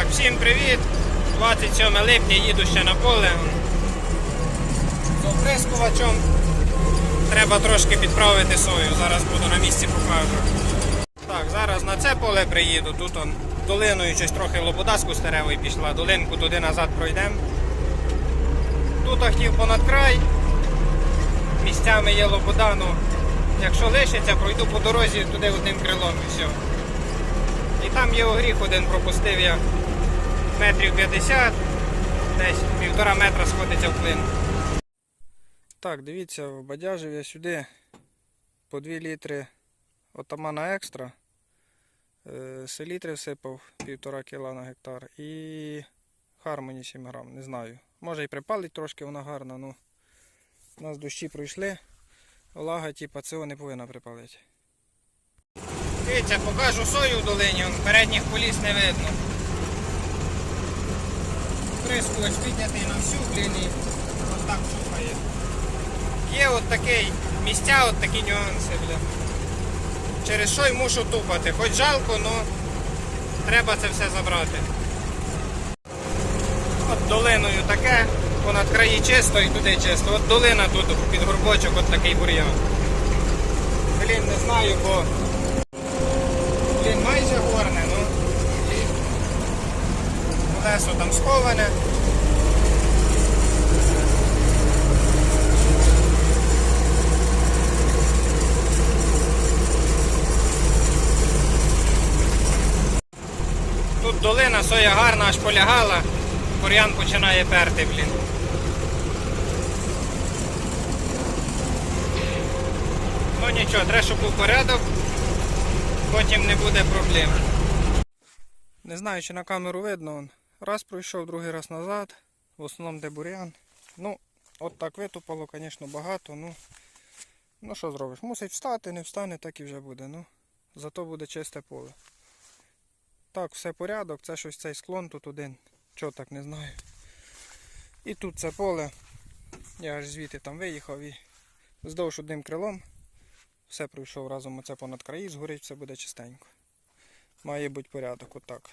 Так, всім привіт! 27 липня їду ще на поле. З оприскувачем. Треба трошки підправити сою. Зараз буду на місці покажу. Так, зараз на це поле приїду. Тут он долиною щось трохи лобода з кустеревої пішла. Долинку туди назад пройдемо. Тут хотів понад край. Місцями є лобода, ну якщо лишиться, пройду по дорозі туди одним крилом і все. І там є огріх один пропустив я метрів 50, десь півтора метра сходиться в клин. Так, дивіться, бадяжив я сюди по 2 літри отамана екстра. Е, Селітри всипав півтора кіла на гектар і Хармоні 7 грам, не знаю. Може і припалить трошки вона гарна, ну у нас дощі пройшли. Влага, типа, цього не повинна припалити. Дивіться, покажу сою в долині, передніх поліс не видно. Прискувач піднятий на всю блін і ось так шукає. Є от такий місця, от такі нюанси, бля. Через що й мушу тупати. Хоч жалко, але треба це все забрати. От долиною таке, понад краї чисто і туди чисто. От долина тут під горбочок, от такий бур'ян. Блін, не знаю, бо Блін, майже горне, ну. І колесо там сховане. Тут долина, соя гарна, аж полягала, бур'ян починає перти, блін. Ну нічого, треба, щоб був порядок потім не буде проблем. Не знаю, чи на камеру видно. Раз пройшов, другий раз назад. В основному де бурян. Ну, от так витупало, звісно, багато. Ну, ну що зробиш? Мусить встати, не встане, так і вже буде. Ну, Зато буде чисте поле. Так, все порядок, це щось цей склон тут один. Чого так не знаю. І тут це поле. Я аж звідти там виїхав і вздовж одним крилом. Все пройшов разом оце понад краї, згорить, все буде чистенько. Має бути порядок, отак.